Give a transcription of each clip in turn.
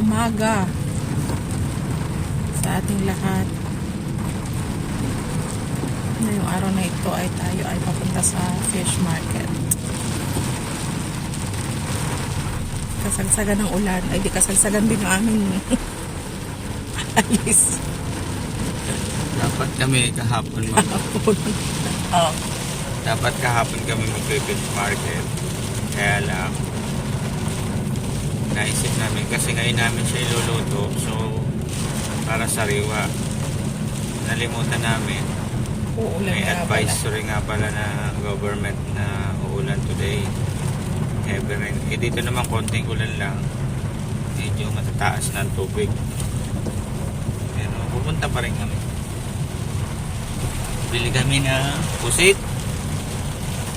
umaga sa ating lahat. Ngayong araw na ito ay tayo ay papunta sa fish market. Kasalsagan ng ulan. Ay, di kasalsagan din yung aming alis. Dapat kami kahapon mag oh. dapat kahapon kami mag-fish market. Kaya lang naisip namin kasi ngayon namin siya iluluto so para sariwa. Nalimutan namin. Uulan May advisory nga pala na government na uulan today. Heavy rain. Eh dito naman konting ulan lang. Medyo matataas na ang tubig. Pero pupunta pa rin kami. Bili kami na pusit,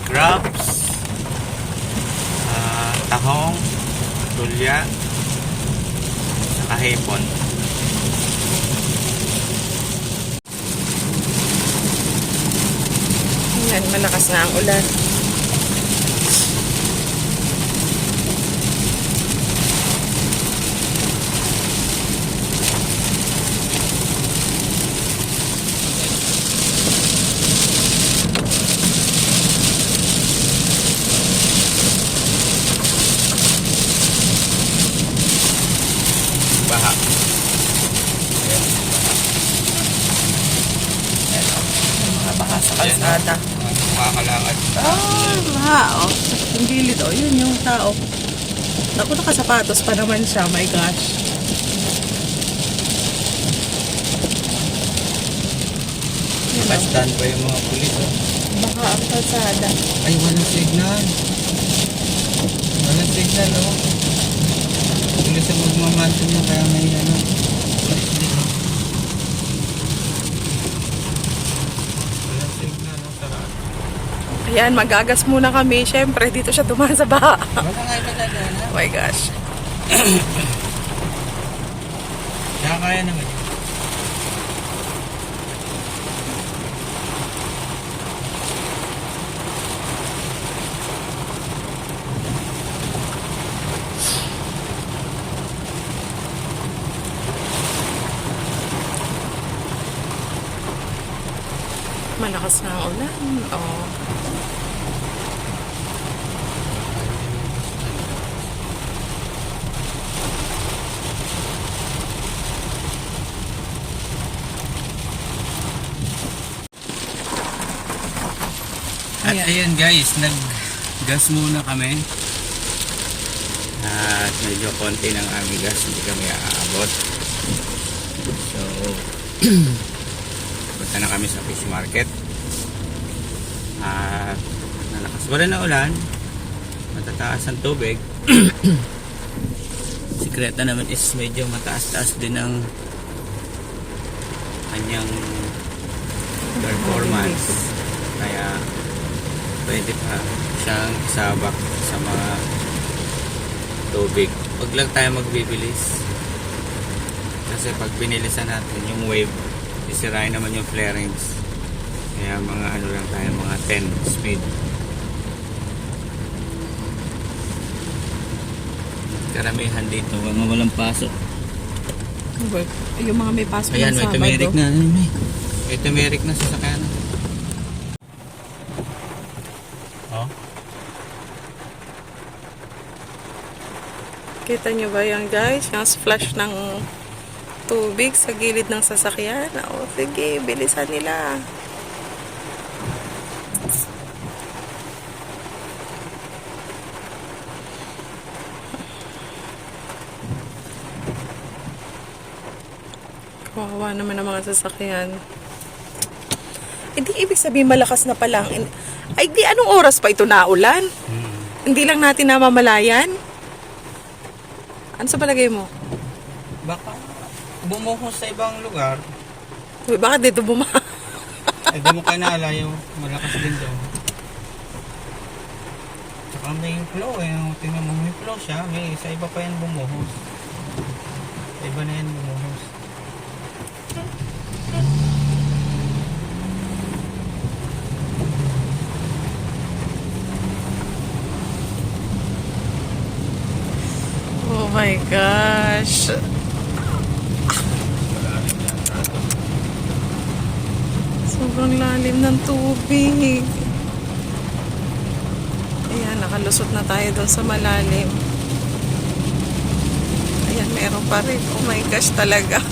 crabs, ah, tahong, tulya, saka hipon. Yan, malakas na ang ulan. Sa kalsada. Makakalakad. Ah, baha, oh. Yung gilid, oh. Yun yung tao. Naku, nakasapatos pa naman siya. My gosh. Yun, oh. Pa yung mga pulis. Oh. Baka ang kalsada. Ay, walang signal. Walang signal, oh. Pulis ang magmamansin niya kaya may ano. pulis dito. Walang signal, oh. Sarado. Ayan, magagas muna kami. Siyempre, dito siya dumaan sa baha. Oh my gosh. Kaya kaya naman Malakas na ang ulan. Oh. At Ayan. ayan guys, nag-gas muna kami. At medyo konti ng aming gas, hindi kami aabot. So, punta na kami sa fish market. At nalakas wala na ulan. Matataas ang tubig. Sikreta naman is medyo mataas-taas din ang kanyang performance. Kaya pwede pa siyang isabak sa mga tubig. Huwag lang tayo magbibilis. Kasi pag binilisan natin yung wave, isirain naman yung flarings. Kaya mga ano lang tayo, mga 10 speed. Karamihan dito, mga walang pasok. Yung mga may pasok Ayan, may Sabado. tumerik na. Ayan, May, may tumerik na sa sakyan. Oh. Kita nyo ba yan guys? Yung splash ng tubig sa gilid ng sasakyan. O sige, bilisan nila. Kawawa naman ang mga sasakyan. Eh di ibig sabihin malakas na palang. Ay di anong oras pa ito naulan? Hmm. Hindi lang natin namamalayan? Ano sa palagay mo? Baka bumuhos sa ibang lugar. Uy, bakit dito bumaha? Eh, di mo kayo naalayo. Malakas din daw. Tsaka may flow eh. Tingnan mo, may flow siya. May sa iba pa yan bumuhos. Sa iba na yan bumuhos. Oh my gosh. Sobrang lalim ng tubig. Ayan, nakalusot na tayo doon sa malalim. Ayan, meron pa rin. Oh my gosh, talaga.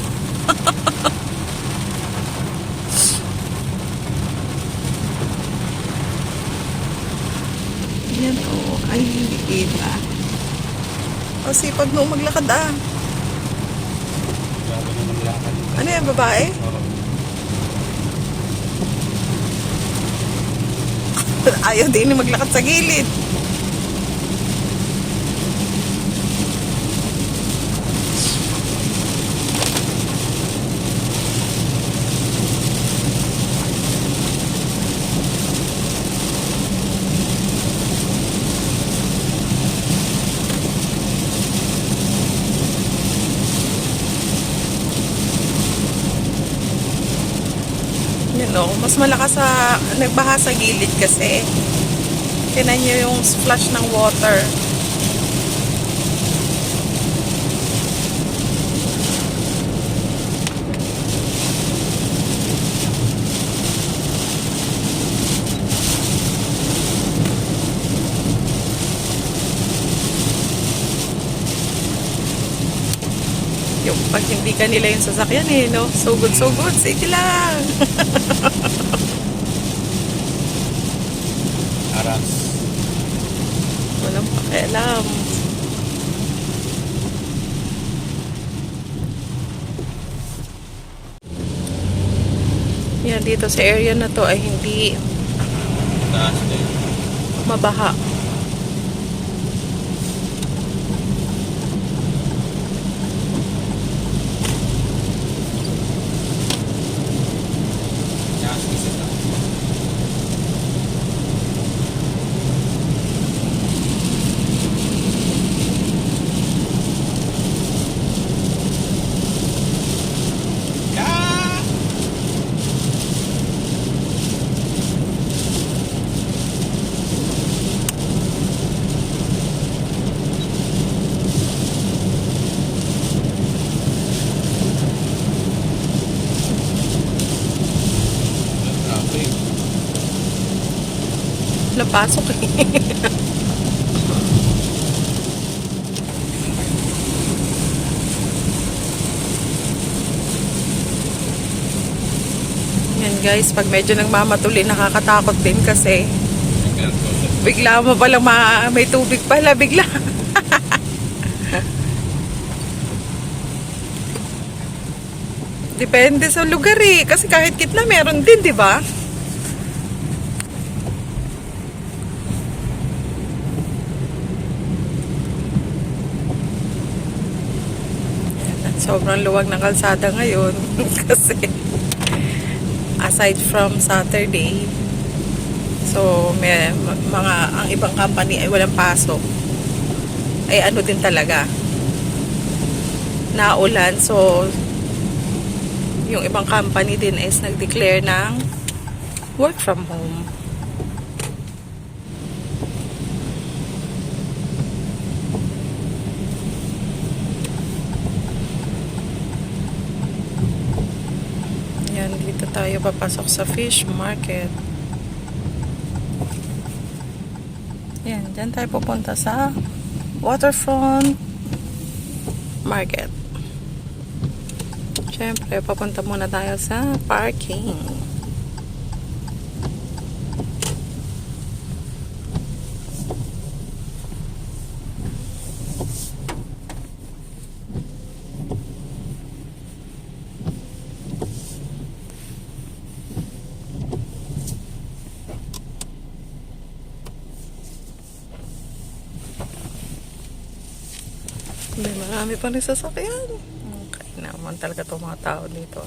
Ayan, oh. Ay, hindi kita. O, sipag mo maglakad ah. Ano yan, babae? Ayaw din maglakad sa gilid. Yun o, mas malakas sa nagbaha sa gilid kasi. Tinan nyo yung splash ng water. Yung pag hindi kanila yung sasakyan eh, no? So good, so good. Sige lang. Aras. Walang pakialam. Yan, dito sa area na to ay hindi mabaha. Taas isa to. Ah! Traffic. Napasok eh. Yan guys, pag medyo nagmamatuli, nakakatakot din kasi bigla mo palang ma may tubig pala, bigla. Depende sa lugar eh. Kasi kahit kitna meron din, di ba? At sobrang luwag ng kalsada ngayon. kasi aside from Saturday, so may ma- mga ang ibang company ay walang pasok. Ay ano din talaga. Naulan. So yung ibang company din is nag-declare ng work from home. Yan, dito tayo papasok sa fish market. Yan, dyan tayo pupunta sa waterfront market. Siyempre, papunta muna tayo sa parking. May marami pa rin sasakyan. Okay naman talaga itong mga tao dito.